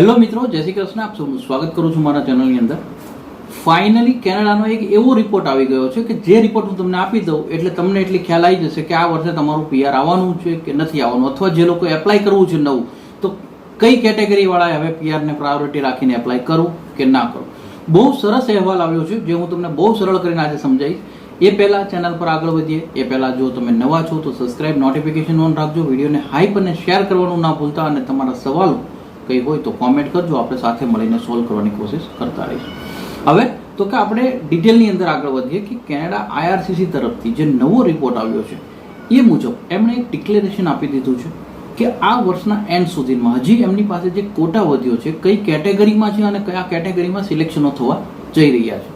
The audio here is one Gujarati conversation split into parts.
હેલો મિત્રો, જય શ્રી કૃષ્ણ. આપ સૌનું સ્વાગત કરું છું મારા ચેનલની અંદર. ફાઇનલી કેનેડાનો એક એવો રિપોર્ટ આવી ગયો છે કે જે રિપોર્ટ હું તમને આપી દઉં, એટલે તમને એટલી ખ્યાલ આવી જશે કે આ વર્ષે તમારું પીઆર આવવાનું છે કે નથી આવવાનું, અથવા જે લોકો એપ્લાય કરવું છે નવું, તો કઈ કેટેગરીવાળાએ હવે પીઆરને પ્રાયોરિટી રાખીને એપ્લાય કરવું કે ના કરવું બહુ સરસ અહેવાલ આવ્યો છે, જે હું તમને બહુ સરળ કરીને આજે સમજાવીશ. એ પહેલાં ચેનલ પર આગળ વધીએ, એ પહેલાં જો તમે નવા છો તો સબસ્ક્રાઇબ નોટિફિકેશન ઓન રાખજો, વિડીયોને હાઈપ અને શેર કરવાનું ના ભૂલતા અને તમારા સવાલો કંઈ હોય તો કોમેન્ટ કરજો. આપણે સાથે મળીને સોલ્વ કરવાની કોશિશ કરતા રહીશું. હવે તો કે આપણે ડિટેલની અંદર આગળ વધીએ કે કેનેડા આઈઆરસીસી તરફથી જે નવો રિપોર્ટ આવ્યો છે, એ મુજબ એમણે એક ડિક્લેરેશન આપી દીધું છે કે આ વર્ષના એન્ડ સુધીમાં હજી એમની પાસે જે કોટા વધ્યો છે, કઈ કેટેગરીમાં છે અને કયા કેટેગરીમાં સિલેક્શનો થવા જઈ રહ્યા છે.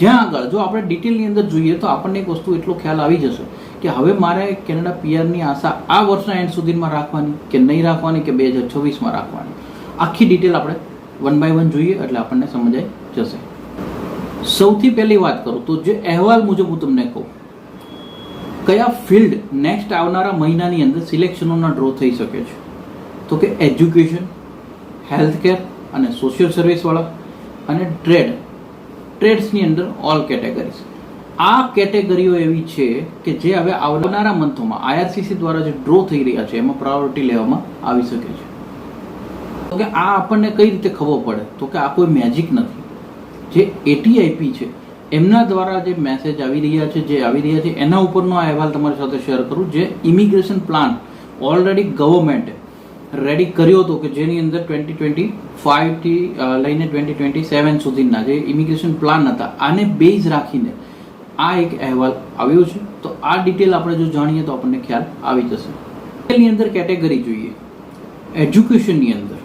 જ્યાં આગળ, જો આપણે ડિટેલની અંદર જોઈએ તો આપણને એક વસ્તુ એટલો ખ્યાલ આવી જશે કે હવે મારે કેનેડા પીઆરની આશા આ વર્ષના એન્ડ સુધીમાં રાખવાની કે નહીં રાખવાની કે બે હજાર છવ્વીસમાં રાખવાની? આખી ડિટેલ આપણે વન બાય વન જોઈએ એટલે આપણને સમજાઈ જશે. સૌથી પહેલી વાત કરું તો જે અહેવાલ મુજબ હું તમને કહું, કયા ફિલ્ડ નેક્સ્ટ આવનારા મહિનાની અંદર સિલેક્શનોના ડ્રો થઈ શકે છે? તો કે એજ્યુકેશન હેલ્થકેર અને સોશિયલ સર્વિસવાળા અને ટ્રેડ ટ્રેડ્સની અંદર ઓલ કેટેગરીઝ આ કેટેગરીઓ એવી છે કે જે હવે આવનારા મંથોમાં આઈઆરસીસી દ્વારા જે ડ્રો થઈ રહ્યા છે, એમાં પ્રાયોરિટી લેવામાં આવી શકે છે. તો કે આ આપણને કઈ રીતે ખબર પડે? તો કે આ કોઈ મેજિક નથી. જે એટીઆઈપી છે, એમના દ્વારા જે મેસેજ આવી રહ્યા છે, જે આવી રહ્યા છે, એના ઉપરનો આ અહેવાલ તમારી સાથે શેર કરું, જે ઇમિગ્રેશન પ્લાન ઓલરેડી ગવર્મેન્ટે રેડી કર્યો હતો કે જેની અંદર ટ્વેન્ટી ટ્વેન્ટી ફાઇવથી લઈને ટ્વેન્ટી ટ્વેન્ટી સેવન સુધીના જે ઇમિગ્રેશન પ્લાન હતા, આને બેઝ રાખીને આ એક અહેવાલ આવ્યો છે. તો આ ડિટેલ આપણે જો જાણીએ તો આપણને ખ્યાલ આવી જશે. એની અંદર કેટેગરી જોઈએ. એજ્યુકેશનની અંદર.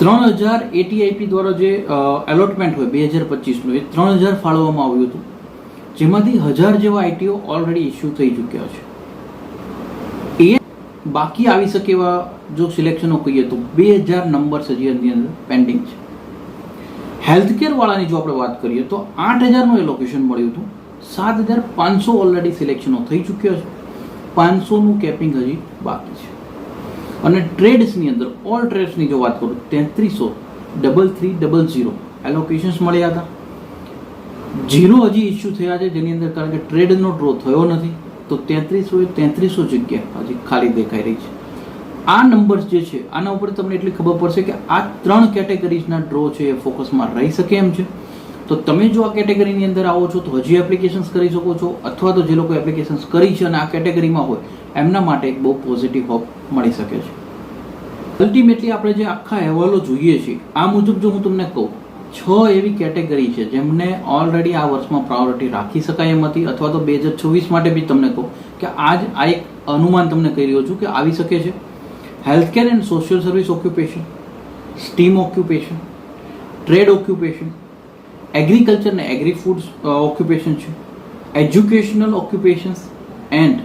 ત્રણ હજાર એટીઆઈપી દ્વારા જે એલોટમેન્ટ હોય બે હજાર પચીસનું, એ ત્રણ હજાર ફાળવવામાં આવ્યું હતું. જેમાંથી હજાર જેવા આઈટીઓ ઓલરેડી ઇસ્યુ થઈ ચૂક્યા છે. એ બાકી આવી શકે એવા જો સિલેક્શનો કહીએ તો બે હજાર નંબર્સ હજી એની અંદર પેન્ડિંગ છે. હેલ્થકેર વાળાની જો આપણે વાત કરીએ તો આઠ હજારનું એલોકેશન મળ્યું હતું. સાત હજાર પાંચસો ઓલરેડી સિલેક્શનો થઈ ચૂક્યા છે. પાંચસોનું કેપિંગ હજી બાકી છે. અને ટ્રેડ્સની અંદર ઓલ ટ્રેડ્સની જો વાત કરું, તેત્રીસો double three double zero allocations મળ્યા હતા ઝીરો હજી ઇસ્યુ થયા છે જેની અંદર કારણ કે ટ્રેડનો ડ્રો થયો નથી, તો તેત્રીસો એ તેત્રીસો જગ્યા હજી ખાલી દેખાઈ રહી છે. આ નંબર્સ જે છે, આના ઉપર તમને એટલી ખબર પડશે કે આ ત્રણ કેટેગરીઝના ડ્રો છે એ ફોકસમાં રહી શકે એમ છે. તો તમે જો આ કેટેગરીની અંદર આવો છો, તો હજી એપ્લિકેશન્સ કરી શકો છો, અથવા તો જે લોકો એપ્લિકેશન્સ કરી છે અને આ કેટેગરીમાં હોય, એમના માટે એક બહુ પોઝિટિવ હોપ મળી શકે છે. અલ્ટિમેટલી આપણે જે આખા અહેવાલો જોઈએ છીએ, આ મુજબ જો હું તમને કહું, છ એવી કેટેગરી છે જેમને ઓલરેડી આ વર્ષમાં પ્રાયોરિટી રાખી શકાય એમ હતી, અથવા તો બે હજાર છવ્વીસ માટે બી તમને કહું કે આજ આ એક અનુમાન તમને કહી રહ્યો છું કે આવી શકે છે. Healthcare and social service occupation STEM occupation trade occupation agriculture ને એગ્રી ફૂડ ઓક્યુપેશન છે. Educational occupations and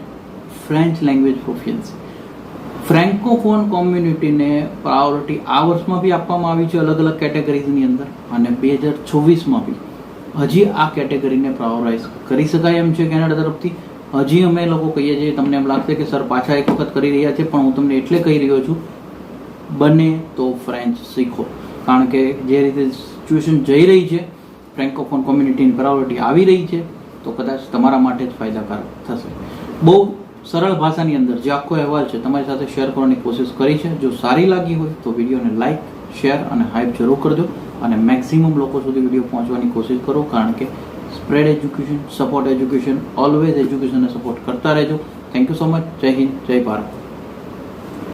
French language proficiency francophone કોમ્યુનિટીને priority આ વર્ષમાં બી આપવામાં આવી છે અલગ અલગ કેટેગરીઝની અંદર અને બે હજાર છવ્વીસમાં બી. હજી આ કેટેગરીને પ્રાયોરાઇઝ કરી શકાય એમ છે કેનેડા તરફથી. હજી અમે લોકો કહીએ છીએ, તમને એમ લાગશે કે, સર, પાછા એક વખત કરી રહ્યા છે, પણ હું તમને એટલે કહી રહ્યો છું, બને તો ફ્રેન્ચ શીખો. કારણ કે જે રીતે સિચ્યુએશન જઈ રહી છે ફ્રેન્કોફોન કોમ્યુનિટીની પ્રાયોરિટી આવી રહી છે, તો કદાચ તમારા માટે જ ફાયદાકારક થશે. બહુ સરળ ભાષાની અંદર જે આખો અહેવાલ છે, તમારી સાથે શેર કરવાની કોશિશ કરી છે. જો સારી લાગી હોય, તો વિડીયોને લાઇક શેર અને હાઇપ જરૂર કરજો અને મેક્સિમમ લોકો સુધી વીડિયો પહોંચવાની કોશિશ કરો, કારણ કે spread education support education always એજ્યુકેશનને support કરતા રહેજો. થેન્ક યુ સો મચ જય હિન્દ, જય ભારત.